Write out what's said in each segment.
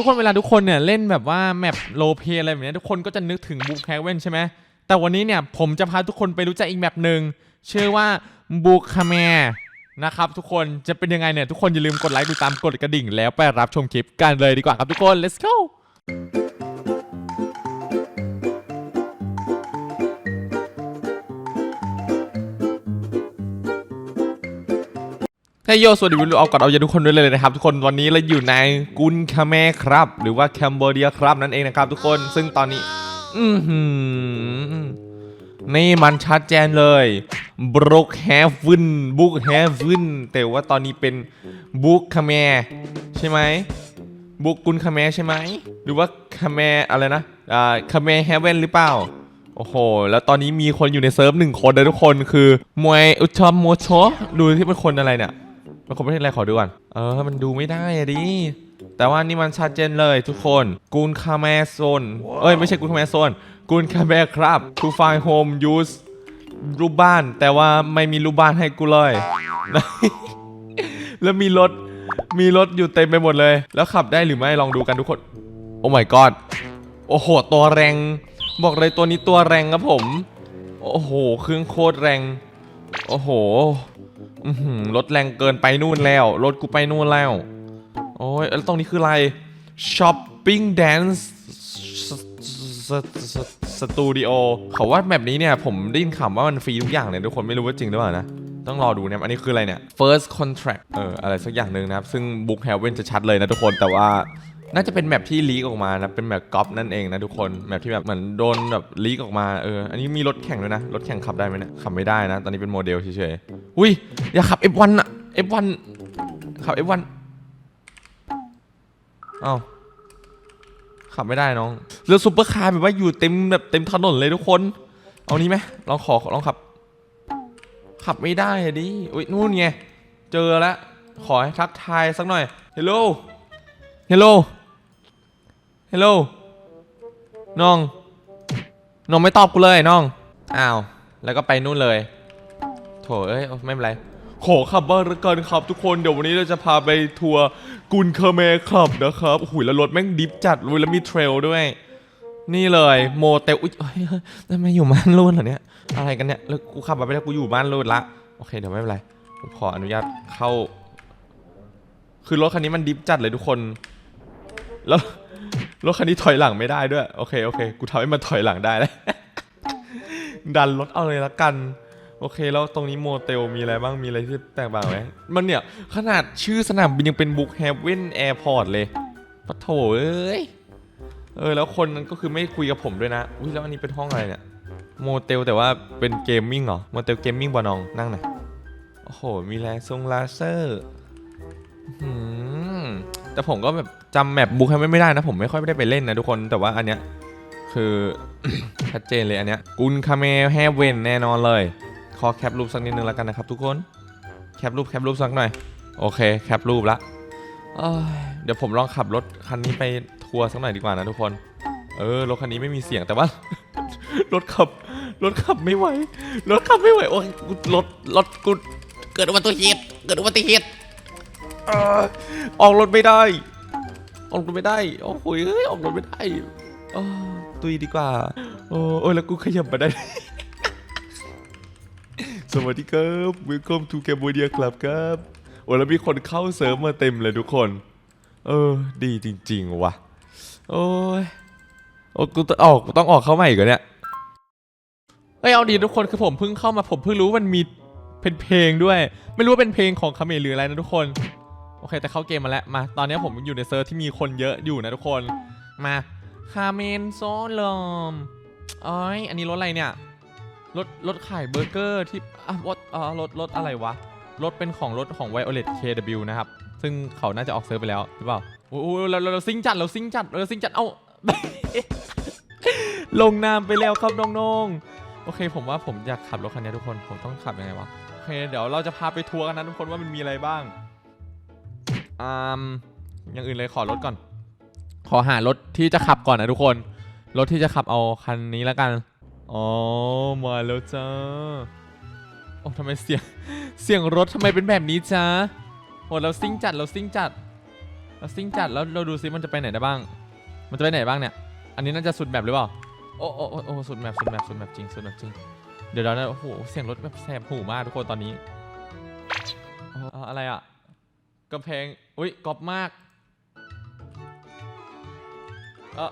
ทุกคนเวลาทุกคนเนี่ยเล่นแบบว่าแมปโลเพอะไรแบบเนี้ยทุกคนก็จะนึกถึงบูคแคเวนใช่ไหมแต่วันนี้เนี่ยผมจะพาทุกคนไปรู้จักอีกแมปหนึ่งชื่อว่าบูคาแมนะครับทุกคนจะเป็นยังไงเนี่ยทุกคนอย่าลืมกดไลค์กดตามกดกระดิ่ง แล้วไปรับชมคลิปกันเลยดีกว่าครับทุกคน let's go เฮ้ยโยสวัสดีวิลลูเอาก่อนเอาใจทุกคนด้วยเลยนะครับ ทุกคนวันนี้เราอยู่ในกุนคาเมครับ หรือว่าแคมโบเดียครับนั่นเองนะครับ ทุกคนซึ่งตอนนี้ อืนี่มันชัดเจนเลยบรุกแฮฟวินบุกแฮฟวินแต่ว่าตอนนี้เป็นบุกคาเมใช่ไหมบุกกุนคาเมใช่ไหมหรือว่าคาเมอะไรนะอ่าคาเมแฮเวนหรือเปล่าโอ้โห แล้วตอนนี้มีคนอยู่ในเซิร์ฟหนึ่งคนเลยทุกคนคือ มวยอุชอมโมโชดูที่เป็นคนอะไรเนี่ย มันคนประเทศอะไรขอดูก่อน เออ มันดูไม่ได้อะดิ แต่ว่านี่มันชัดเจนเลยทุกคน กูนคาแมโซน เอ้ย ไม่ใช่กูนคาแมโซน กูนคาแมครับ to find home use รูปบ้าน แต่ว่าไม่มีรูปบ้านให้กูเลย แล้วมีรถ มีรถอยู่เต็มไปหมดเลย แล้วขับได้หรือไม่ลองดูกันทุกคน โอ้ my god โอ้โห ตัวแรง บอกเลยตัวนี้ตัวแรงครับผม โอ้โห เครื่องโคตรแรง โอ้โหอื้อหือ รถแรงเกินไปนู่นแล้ว รถกูไปนู่นแล้ว โอ้ยแล้วตรงนี้คืออะไร Shopping Dance สตูดิโอเขาว่าแบบนี้เนี่ย ผมได้ยินข่าวว่ามันฟรีทุกอย่างเลยทุกคนไม่รู้ว่าจริงหรือเปล่านะ ต้องรอดูเนี่ยอันนี้คืออะไรเนี่ย first contract เอออะไรสักอย่างหนึ่งนะครับ ซึ่ง Book Heaven จะชัดเลยนะทุกคนแต่ว่า น่าจะเป็นแมปที่ลีกออกมานะเป็นแมปก๊อปนั่นเองนะทุกคนแมปที่แบบเหมือนโดนแบบลีกออกมาเอออันนี้มีรถแข่งด้วยนะรถแข่งขับได้ไหมเนี่ยขับไม่ได้นะ ตอนนี้เป็นโมเดลเฉยๆอุ้ยอย่าขับ F1 อะ F1 ขับ F1 เอ้าขับไม่ได้น้องเรือซุปเปอร์คาร์แบบว่าอยู่เต็มแบบเต็มถนนเลยทุกคน เอานี้ไหมลองขอลองขับ ขับไม่ได้ดิอุ้ยนู่นไงเจอแล้วขอให้ทักทายสักหน่อยฮัลโหลฮัลโหล ฮัลโหลน้อง น้องไม่ตอบกูเลยน้อง อ้าว แล้วก็ไปนู่นเลย โถเอ้ย ไม่เป็นไรขอขับบ้างละกันครับทุกคน เดี๋ยววันนี้เราจะพาไปทัวร์กุนเคอร์เมครับนะครับโอ้โหุยแล้วรถแม่งดิฟจัดอุ้ยแล้วมีเทรลด้วย นี่เลยโมเตลอุ้ยเฮ้ยเฮ้ยทำไมอยู่บ้านรูดเหรอเนี่ย อะไรกันเนี่ย แล้วกูขับมาไปแล้วกูอยู่บ้านรูดละ โอเค เดี๋ยวไม่เป็นไร ผมขออนุญาตเข้า คือรถคันนี้มันดิฟจัดเลยทุกคน แล้ว รถคันนี้ถอยหลังไม่ได้ด้วย โอเคโอเค กูทำให้มันถอยหลังได้แล้ว ดันรถเอาเลยละกัน โอเค แล้วตรงนี้โมเตลมีอะไรบ้าง มีอะไรที่แตกต่างไหมมันเนี่ย ขนาดชื่อสนามบินยังเป็นบุกแฮเวนแอร์พอร์ตเลยปะโถเอ้ย เออ แล้วคนนั้นก็คือไม่คุยกับผมด้วยนะ อุ้ยแล้วอันนี้เป็นห้องอะไรเนี่ย โมเตลแต่ว่าเป็นเกมมิ่งเหรอ โมเตลเกมมิ่งบอนองนั่งหน่อยโอ้โห มีแรงทรงลาเซอร์อืมแต่ผมก็แบบ จำแมปบุ๊กให้ไม่ได้นะ ผมไม่ค่อยได้ไปเล่นนะทุกคนแต่ว่าอันเนี้ยคือชัดเจนเลยอันเนี้ยกุนคาเมแฮเวนแน่นอนเลย ขอแคปรูปสักนิดนึงแล้วกันนะครับทุกคนแคปรูปแคปรูปสักหน่อยโอเคแคปรูปละเเดี๋ยวผมลองขับรถคันนี้ไปทัวร์สักหน่อยดีกว่านะทุกคน เออรถคันนี้ไม่มีเสียงแต่ว่า รถขับรถขับไม่ไหวรถขับไม่ไหวโอ้ยกูรถรถกูเกิดอุบัติเหตุเกิดอุบัติเหตุอ่อออกรถไม่ได้ ออกรถไม่ได้ โอ้โหเอ้ยออกรถไม่ได้อ้ตุยดีกว่า โอ้โอ้ยแล้วกูขยับมาได้ สวัสดีครับ Welcome to Cambodia Club ครับ โอ้แล้วมีคนเข้าเซิร์ฟมาเต็มเลยทุกคน เออ ดีจริง ๆ ว่ะ โอ้ย โอ้กูต้องออกต้องออกเข้าใหม่ก่อนเนี่ยเอ้ยเอาดีทุกคนคือผมเพิ่งเข้ามาผมเพิ่งรู้ว่ามันมีเป็นเพลงด้วย ไม่รู้ว่าเป็นเพลงของคาเมรหรืออะไรนะทุกคน โอเค แต่เข้าเกมมาแล้ว มา ตอนนี้ผมอยู่ในเซิร์ฟที่มีคนเยอะอยู่นะทุกคน มาคาเมนโซลอมอ้อยอันนี้รถอะไรเนี่ย รถ รถขายเบอร์เกอร์ที่อะรถอ่ารถ รถอะไรวะ รถเป็นของรถของ Violet KW นะครับ ซึ่งเขาน่าจะออกเซิร์ฟไปแล้วหรือเปล่า โอ้โหเราเราซิงจัด เราซิงจัด เราซิงจัด เอา ลงนามไปแล้วครับน้องๆ โอเค ผมว่าผมอยากขับรถคันนี้ทุกคน ผมต้องขับยังไงวะ โอเค เดี๋ยวเราจะพาไปทัวร์กันนะทุกคนว่ามันมีอะไรบ้าง อืมอย่างอื่นเลยขอรถก่อน ขอหารถที่จะขับก่อนนะทุกคน รถที่จะขับเอาคันนี้แล้วกัน อ๋อ มาแล้วจ้า โอ้ทำไมเสียง เสียงรถทำไมเป็นแบบนี้จ้าโอ้เราซิ่งจัด เราซิ่งจัดแล้วซิ่งจัด แล้วเราดูซิมันจะไปไหนได้บ้าง มันจะไปไหนบ้างเนี่ย อันนี้น่าจะสุดแบบหรือเปล่า โอ้โอ้โอ้สุดแบบสุดแบบสุดแบบจริง สุดแบบจริง เดี๋ยวเราเนี่ยโอ้โห เสียงรถแบบแสบหูมากทุกคนตอนนี้ อะไรอะ กำแพง อุ้ยกรอบมาก เออ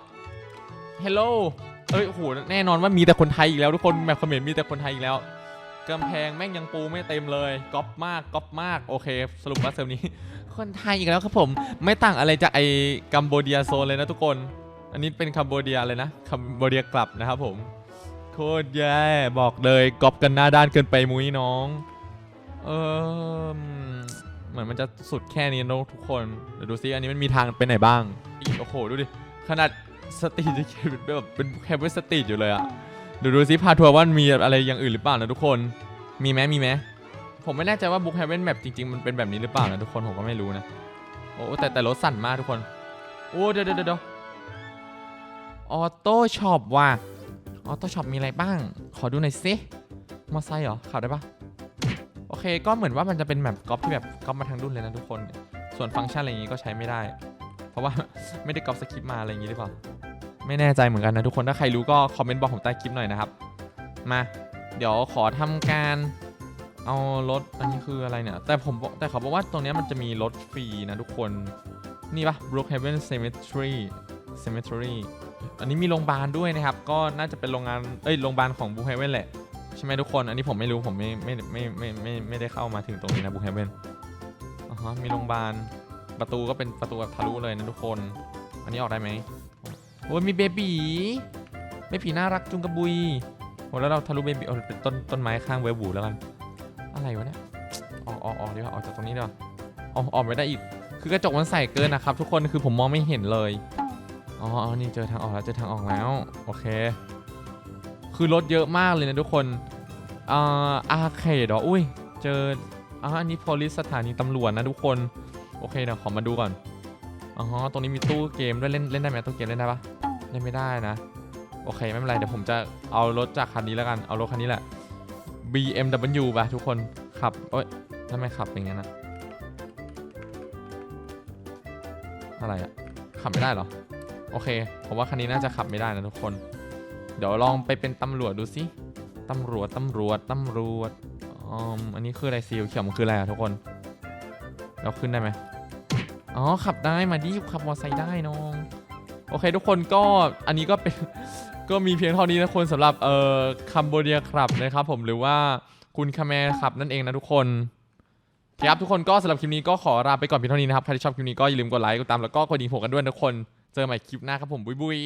hello เอ้ยโห แน่นอนว่ามีแต่คนไทยอีกแล้วทุกคนแบบเขมรมีแต่คนไทยอีกแล้วกำแพงแม่งยังปูไม่เต็มเลยก๊อปมากก๊อปมากโอเค สรุปว่าเซิร์ฟนี้ คนไทยอีกแล้วครับผม ไม่ต่างอะไรจากไอ้กัมโบเดียโซนเลยนะทุกคน อันนี้เป็นคัมโบเดียเลยนะคัมโบเดียกลับนะครับผม โคตรแย่บอกเลยก๊อปกันหน้าด้านเกินไปมุ้ยน้อง เออ เหมือนมันจะสุดแค่นี้นะทุกคนเดี๋ยวดูซิอันนี้มันมีทางไปไหนบ้างอีโอ้โหดูดิขนาดสตรีทจะเป็นแบบเป็นแคปเวสตรีทอยู่เลยอะเดี๋ยวดูซิพาทัวร์ว่ามีอะไรอย่างอื่นหรือเปล่านะทุกคนมีไหมมีไหมผมไม่แน่ใจว่าบุ๊กเฮเว่นแบบจริงๆมันเป็นแบบนี้หรือเปล่านะทุกคนผมก็ไม่รู้นะโอ้แต่แต่รถสั่นมากทุกคนโอ้เดี๋ยวเดี๋ยวเดี๋ยวออโต้ช็อปว่ะออโต้ช็อปมีอะไรบ้าง ขอดูหน่อยสิมอไซค์เหรอขับได้ปะ โอเค ก็เหมือนว่ามันจะเป็นแบบก๊อปที่แบบก๊อปมาทางรุ่นเลยนะทุกคน ส่วนฟังก์ชันอะไรอย่างงี้ก็ใช้ไม่ได้ เพราะว่าไม่ได้ก๊อปสคริปต์มาอะไรอย่างงี้หรือเปล่า ไม่แน่ใจเหมือนกันนะทุกคน ถ้าใครรู้ก็คอมเมนต์บอกผมใต้คลิปหน่อยนะครับ มา เดี๋ยวขอทำการเอารถ อันนี้คืออะไรเนี่ย แต่ผมแต่เขาบอกว่าตรงนี้มันจะมีรถฟรีนะทุกคน นี่ปะ Brookhaven Cemetery Cemetery อันนี้มีโรงพยาบาลด้วยนะครับ ก็น่าจะเป็นโรงงาน เอ้ย โรงพยาบาลของ Brookhaven แหละ ใช่ไหมทุกคน อันนี้ผมไม่รู้ผมไม่ไม่ไม่ไม่ไม่ไม่ได้เข้ามาถึงตรงนี้นะ Brookhaven อ๋อมีโรงพยาบาลประตูก็เป็นประตูแบบทะลุเลยนะทุกคน อันนี้ออกได้ไหมโอ้ยมีเบบีเบบีน่ารักจุงกระบุยโอ้แล้วเราทะลุเบบีเอาเป็นต้นต้นไม้ข้างเวบูแล้วกัน อะไรวะเนี่ยออกออกออกดีกว่าออกจากตรงนี้ดีกว่าออกออกไม่ได้อีก คือกระจกมันใส่เกินนะครับ ทุกคนคือผมมองไม่เห็นเลย อ๋อนี่เจอทางออกแล้วเจอทางออกแล้ว โอเค คือรถเยอะมากเลยนะทุกคนอ่าอาร์เคดเหรออุ้ย เจออ่าอันนี้พลิสสถานีตำรวจนะทุกคน โอเคเดี๋ยวขอมาดูก่อนอ๋อตรงนี้มีตู้เกมด้วยเล่นเล่นได้ไหมตู้เกมเล่นได้ปะเล่นไม่ได้นะ โอเคไม่เป็นไรเดี๋ยวผมจะเอารถจากคันนี้แล้วกันเอารถคันนี้แหละ BMW ป่ะทุกคนขับเอ้ยทำไมขับอย่างนั้นอะอะไรอะขับไม่ได้เหรอ โอเค ผมว่าคันนี้น่าจะขับไม่ได้นะทุกคน เดี๋ยวลองไปเป็นตำรวจดูสิตำรวจตำรวจตำรวจอ๋ออันนี้คืออะไรซีลเขียวมันคืออะไรอะทุกคนเราขึ้นได้ไหมอ๋อขับได้มาดิขับมอเตอร์ไซค์ได้น้องโอเคทุกคนก็อันนี้ก็เป็น ก็มีเพียงเท่านี้นะคนสำหรับเอ่อคัมโบเดียครับนะครับผมหรือว่าคุณคาแมครับนั่นเองนะทุกคนครับทุกคนก็สำหรับคลิปนี้ก็ขอลาไปก่อนเพียงเท่านี้นะครับใครที่ชอบคลิปนี้ก็อย่าลืมกดไลค์กดตามแล้วก็กดดิ่งหัวกันด้วยนะทุกคนเจอกันใหม่คลิปหน้าครับผมบุยบุย